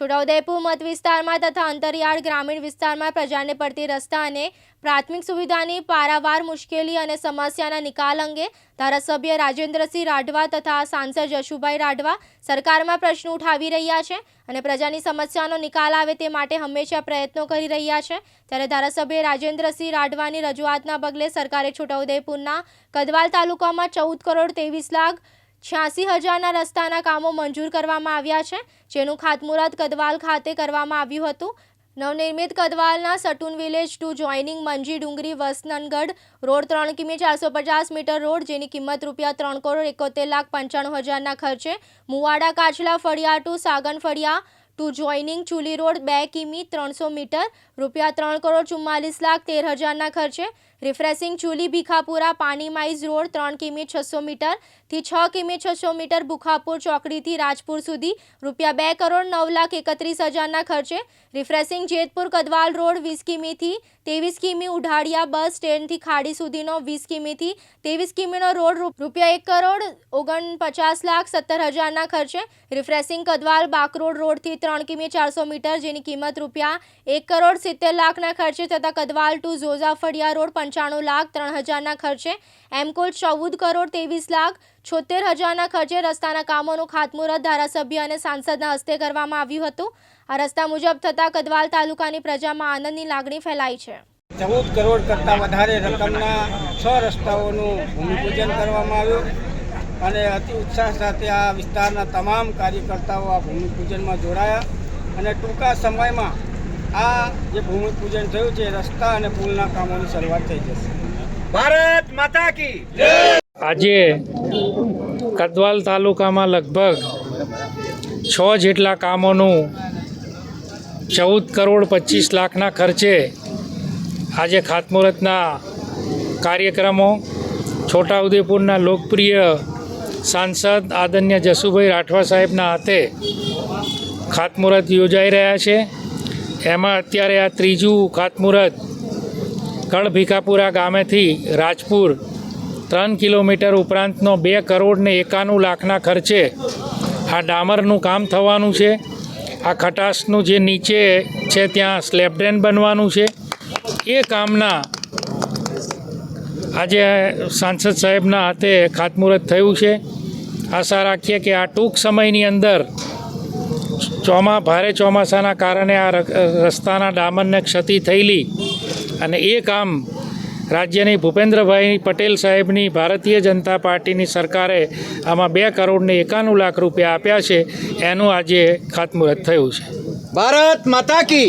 છોટાઉદેપુર મત વિસ્તારમાં તથા અંતરિયાળ ગ્રામીણ વિસ્તારમાં પ્રજાને પડતી રસ્તા અને પ્રાથમિક સુવિધાની પારાવાર મુશ્કેલી અને સમસ્યાના નિકાલ અંગે ધારાસભ્ય રાજેન્દ્રસિંહ રાઠવા તથા સાંસદ જશુભાઈ રાઠવા સરકારમાં પ્રશ્નો ઉઠાવી રહ્યા છે અને પ્રજાની સમસ્યાનો નિકાલ આવે તે માટે હંમેશા પ્રયત્નો કરી રહ્યા છે. ત્યારે ધારાસભ્ય રાજેન્દ્રસિંહ રાઠવાની રજૂઆતના પગલે સરકારે છોટાઉદેપુરના કદવાલ તાલુકામાં ચૌદ કરોડ ત્રેવીસ લાખ છ્યાસી હજારના રસ્તાના કામો મંજૂર કરવામાં આવ્યા છે, જેનું ખાતમુહૂર્ત કદવાલ ખાતે કરવામાં આવ્યું હતું. નવનિર્મિત કદવાલના સટુન village to joining Manji Dungri Vasannagadh road ત્રણ કિમી ચારસો પચાસ મીટર રોડ, જેની કિંમત રૂપિયા ત્રણ કરોડ એકોતેર લાખ પંચાણું હજારના ખર્ચે. મુવાડા કાચલા ફળિયા ટુ સાગન ફળિયા ટુ જોઈનિંગ ચુલી રોડ બે કિમી ત્રણસો મીટર, રૂપિયા ત્રણ કરોડ ચુમ્માલીસ લાખ તેર હજારના ખર્ચે. રિફ્રેશિંગ ચુલી ભીખાપુરા પાણીમાઈઝ રોડ ત્રણ કિમી છસો મીટરથી છ કિમી છસો મીટર ભૂખાપુર ચોકડીથી રાજપુર સુધી, રૂપિયા બે કરોડ નવ લાખ એકત્રીસ હજારના ખર્ચે. રિફ્રેશિંગ જેતપુર કદવાલ રોડ વીસ કિમીથી ત્રેવીસ કિમી ઉઢાડિયા બસ સ્ટેન્ડથી ખાડી સુધીનો વીસ કિમીથી ત્રેવીસ કિમીનો રોડ રૂપિયા એક કરોડ ઓગણપચાસ લાખ સત્તર હજારના ખર્ચે. રિફ્રેશિંગ કદવાલ બાકરોડ રોડથી ત્રણ કિમી, ચારસો મીટર જેની કિંમત રૂપિયા એક કરોડ સિત્તેર લાખના ખર્ચે તથા કદવાલ ટુ ઝોઝાફળિયા રોડ પંચાણું લાખ, ત્રણ હજારના ખર્ચે, એમ કુલ ચૌદ કરોડ ત્રેવીસ લાખ છોતેર હજારના ખર્ચે રસ્તાના કામોનું ખાતમુહૂર્ત ધારાસભ્ય અને સાંસદના હસ્તે કરવામાં આવ્યું હતું. આ રસ્તા મુજબ થતાં કદવાલ તાલુકાની પ્રજામાં આનંદની લાગણી ફેલાઈ છે. ચૌદ કરોડ કરતાં વધારે રકમના છ રસ્તાઓનું ભૂમિપૂજન કરવામાં આવ્યું. અને અતિ ઉત્સાહ સાથે આ વિસ્તારના તમામ કાર્યકર્તાઓ આ ભૂમિપૂજનમાં જોડાયા અને ટૂંકા સમયમાં આ જે ભૂમિપૂજન થયું છે રસ્તા અને પુલના કામોની શરૂઆત થઈ જશે. ભારત માતા કી આજે કદવાલ તાલુકામાં લગભગ છ જેટલા કામોનું ચૌદ કરોડ પચીસ લાખના ખર્ચે આજે ખાતમુહૂર્તના કાર્યક્રમો છોટાઉદેપુરના લોકપ્રિય સાંસદ આદરણીય જસુભાઈ રાઠવા સાહેબના હાથે ખાતમુહૂર્ત યોજાઈ રહ્યા છે. એમાં અત્યારે આ ત્રીજું ખાતમુહૂર્ત કળભીકાપુરા ગામેથી રાજપુર ત્રણ કિલોમીટર ઉપરાંતનો બે કરોડ ને એકાણું લાખના ખર્ચે આ ડામરનું કામ થવાનું છે. આ ખટાશનું જે નીચે છે ત્યાં સ્લેબડ્રેન બનવાનું છે. એ કામના આજે સાંસદ સાહેબના હાથે ખાતમુહૂર્ત થયું છે. આશા રાખીએ કે આ ટૂંક સમયની અંદર ચોમા, ભારે ચોમાસાના કારણે આ રસ્તાના ડામરને ક્ષતિ થયેલી અને એ કામ રાજ્યની ભૂપેન્દ્રભાઈ પટેલ સાહેબની ભારતીય જનતા પાર્ટીની સરકારે આમાં બે કરોડને એકાણું લાખ રૂપિયા આપ્યા છે. એનું આજે ખાતમુહૂર્ત થયું છે. ભારત માતા કી